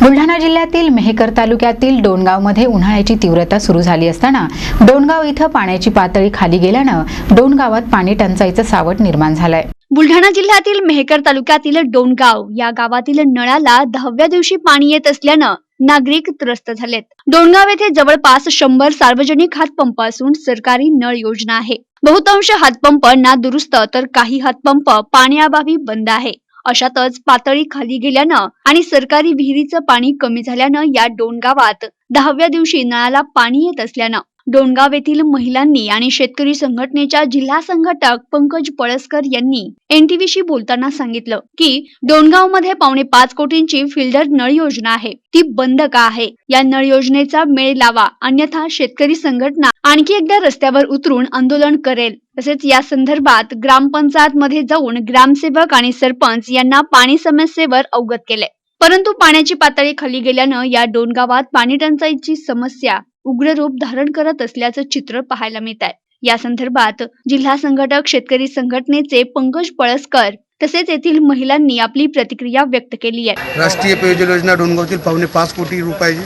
बुलढाणा जिल्ह्यातील मेहकर तालुक्यातील डोणगावमध्ये उन्हाळ्याची तीव्रता सुरू झाली असताना डोणगाव इथं पाण्याची पातळी खाली गेल्यानं डोणगावात पाणी टंचाईचं सावट निर्माण झालंय. बुलढाणा जिल्ह्यातील मेहकर तालुक्यातील डोणगाव या गावातील नळाला दहाव्या दिवशी पाणी येत असल्यानं नागरिक त्रस्त झालेत. डोणगाव येथे जवळपास शंभर सार्वजनिक हातपंप असून सरकारी नळ योजना आहे. बहुतांश हातपंप ना दुरुस्त तर काही हातपंप पाण्याअभावी बंद आहे. अशातच पातळी खाली गेल्यानं आणि सरकारी विहिरीचं पाणी कमी झाल्यानं या डोणगावात दहाव्या दिवशी नळाला पाणी येत असल्यानं डोणगाव येथील महिलांनी आणि शेतकरी संघटनेच्या जिल्हा संघटक पंकज पळसकर यांनी एनटीव्हीशी बोलताना सांगितलं की डोणगावमध्ये पावणे पाच कोटींची फिल्डर नळ योजना आहे. ती बंद का आहे? या नळ योजनेचा मेळ लावा. अन्यथा शेतकरी संघटना आणखी एकदा रस्त्यावर उतरून आंदोलन करेल. तसेच या संदर्भात ग्रामपंचायत मध्ये जाऊन ग्रामसेवक आणि सरपंच यांना पाणी समस्येवर अवगत केले परंतु पाण्याची पातळी खाली गेल्यानं या दोन गावात पाणी टंचाईची समस्या उग्र रूप धारण करत असल्याचं चित्र पाहायला मिळत आहे या संदर्भात जिल्हा संघटक शेतकरी संघटनेचे पंकज पळसकर तसेच येथील महिलांनी आपली प्रतिक्रिया व्यक्त केली आहे. राष्ट्रीय पेयजल योजना डोणगावतील पावणे पाच कोटी रुपयाची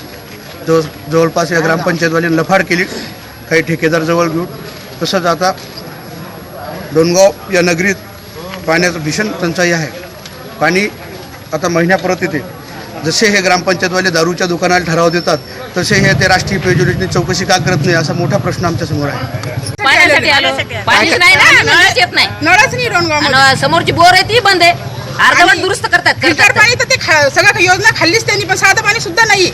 जवळ जवळपास या ग्रामपंचायतवाल्यांनी लफाड केली. काही ठेकेदार जवळ घेऊन. तसंच आता डोणगाव या नगरीत पाण्याचं भीषण टंचाई आहे. पाणी आता महिन्यापुरत येते. जसे हे ग्रामपंचायतवाले दारूच्या दुकानाला ठराव देतात तसे हे ते राष्ट्रीय पेयजल योजनेची चौकशी का करत नाही असा मोठा प्रश्न आमच्यासमोर आहे. पाण्यासाठी आलो. पाणीच नाही ना नळच येत नाही. नळच नाही डोणगाव आणि समोरची बोर आहे ती बंद आहे. अर्धवट दुरुस्त करतात फिल्टर करतात. पाणी तर ते खा- सगळं योजना खाल्लीच त्यांनी पण साधं पाणी सुद्धा नाही.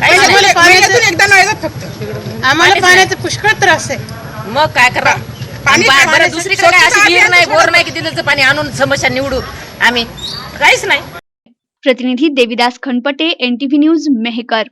काहीच नाही. महिन्यातून एकदा नळ येतात फक्त. आम्हाला पाण्याचा पुष्कळ त्रास आहे. मग काय करा? पाणी- बरं पाणी- दुसरीकडे काय अशी विहीर नाही बोर नाही की तिथलं पाणी आणून समस्या निवडू आम्ही. काहीच नाही. प्रतिनिधी देविदास खनपटे एनटीव्ही न्यूज मेहकर.